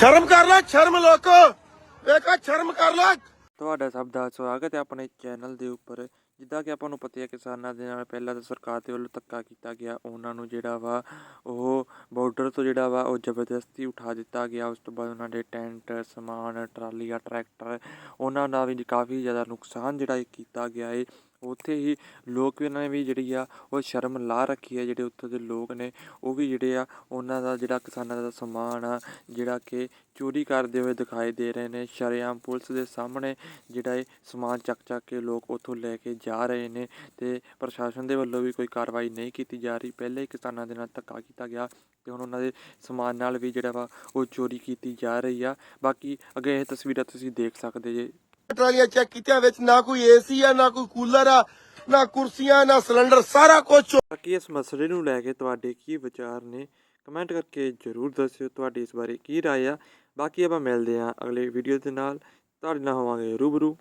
ਸ਼ਰਮ ਕਰ ਲੈ, ਸ਼ਰਮ ਲੋਕੋ। ਵੇਖਾ ਸ਼ਰਮ ਕਰ ਲੈ। ਤੁਹਾਡਾ ਸਭ ਦਾ ਸਵਾਗਤ ਹੈ ਆਪਣੇ ਚੈਨਲ ਦੇ ਉੱਪਰ। ਜਿੱਦਾਂ ਕਿ ਆਪਾਂ ਨੂੰ ਪਤਾ ਹੈ ਕਿਸਾਨਾਂ ਦੇ ਨਾਲ ਪਹਿਲਾਂ ਤਾਂ ਸਰਕਾਰ ਦੇ ਵੱਲੋਂ ਧੱਕਾ ਕੀਤਾ ਗਿਆ। ਉਹਨਾਂ ਨੂੰ ਜਿਹੜਾ ਵਾ, ਉਹ ਬਾਰਡਰ ਤੋਂ ਜਿਹੜਾ ਵਾ, ਉਹ ਜ਼ਬਰਦਸਤੀ ਉਠਾ ਦਿੱਤਾ ਗਿਆ। ਉਸ ਤੋਂ ਬਾਅਦ ਉਹਨਾਂ ਦੇ ਟੈਂਟ, ਸਮਾਨ, ਟਰਾਲੀਆਂ, ਟਰੈਕਟਰ, ਉਹਨਾਂ ਦਾ ਵੀ ਕਾਫੀ ਜ਼ਿਆਦਾ ਨੁਕਸਾਨ ਜਿਹੜਾ ਕੀਤਾ ਗਿਆ ਹੈ ਉੱਥੇ ਹੀ ਲੋਕ ਵੀ ਉਹਨਾਂ ਨੇ ਵੀ ਜਿਹੜੀ ਆ ਉਹ ਸ਼ਰਮ ਲਾ ਰੱਖੀ ਹੈ ਜਿਹੜੇ ਉੱਥੋਂ ਦੇ ਲੋਕ ਨੇ। ਉਹ ਵੀ ਜਿਹੜੇ ਆ, ਉਹਨਾਂ ਦਾ ਜਿਹੜਾ ਕਿਸਾਨਾਂ ਦਾ ਸਮਾਨ ਆ, ਜਿਹੜਾ ਕਿ ਚੋਰੀ ਕਰਦੇ ਹੋਏ ਦਿਖਾਈ ਦੇ ਰਹੇ ਨੇ। ਸ਼ਰੇਆਮ ਪੁਲਿਸ ਦੇ ਸਾਹਮਣੇ ਜਿਹੜਾ ਇਹ ਸਮਾਨ ਚੱਕ ਚੱਕ ਕੇ ਲੋਕ ਉੱਥੋਂ ਲੈ ਕੇ ਜਾ ਰਹੇ ਨੇ ਤੇ ਪ੍ਰਸ਼ਾਸਨ ਦੇ ਵੱਲੋਂ ਵੀ ਕੋਈ ਕਾਰਵਾਈ ਨਹੀਂ ਕੀਤੀ ਜਾ ਰਹੀ। ਪਹਿਲੇ ਹੀ ਕਿਸਾਨਾਂ ਦੇ ਨਾਲ ਧੱਕਾ ਕੀਤਾ ਗਿਆ ਤੇ ਹੁਣ ਉਹਨਾਂ ਦੇ ਸਮਾਨ ਨਾਲ ਵੀ ਜਿਹੜਾ ਵਾ ਉਹ ਚੋਰੀ ਕੀਤੀ ਜਾ ਰਹੀ ਆ। ਬਾਕੀ ਅੱਗੇ ਇਹ ਤਸਵੀਰਾਂ ਤੁਸੀਂ ਦੇਖ ਸਕਦੇ ਜੇ। ਟਰਾਲੀਆਂ ਚੈੱਕ ਕੀਤੀਆਂ ਵਿੱਚ ਨਾ ਕੋਈ ਏਸੀ ਆ ਨਾ ਕੋਈ ਕੂਲਰ ਆ ਨਾ ਕੁਰਸੀਆਂ ਨਾ ਸਿਲੰਡਰ ਸਾਰਾ ਕੁਝ ਬਾਕੀ ਇਸ ਮਸਲੇ ਨੂੰ ਲੈ ਕੇ ਤੁਹਾਡੇ ਕੀ ਵਿਚਾਰ ਨੇ ਕਮੈਂਟ ਕਰਕੇ ਜਰੂਰ ਦੱਸਿਓ ਤੁਹਾਡੀ ਇਸ ਬਾਰੇ ਕੀ رائے ਆ ਬਾਕੀ ਆਪਾਂ ਮਿਲਦੇ ਹਾਂ ਅਗਲੇ ਵੀਡੀਓ ਦੇ ਨਾਲ ਤੁਹਾਡੇ ਨਾਲ ਹੋਵਾਂਗੇ ਰੂਬਰੂ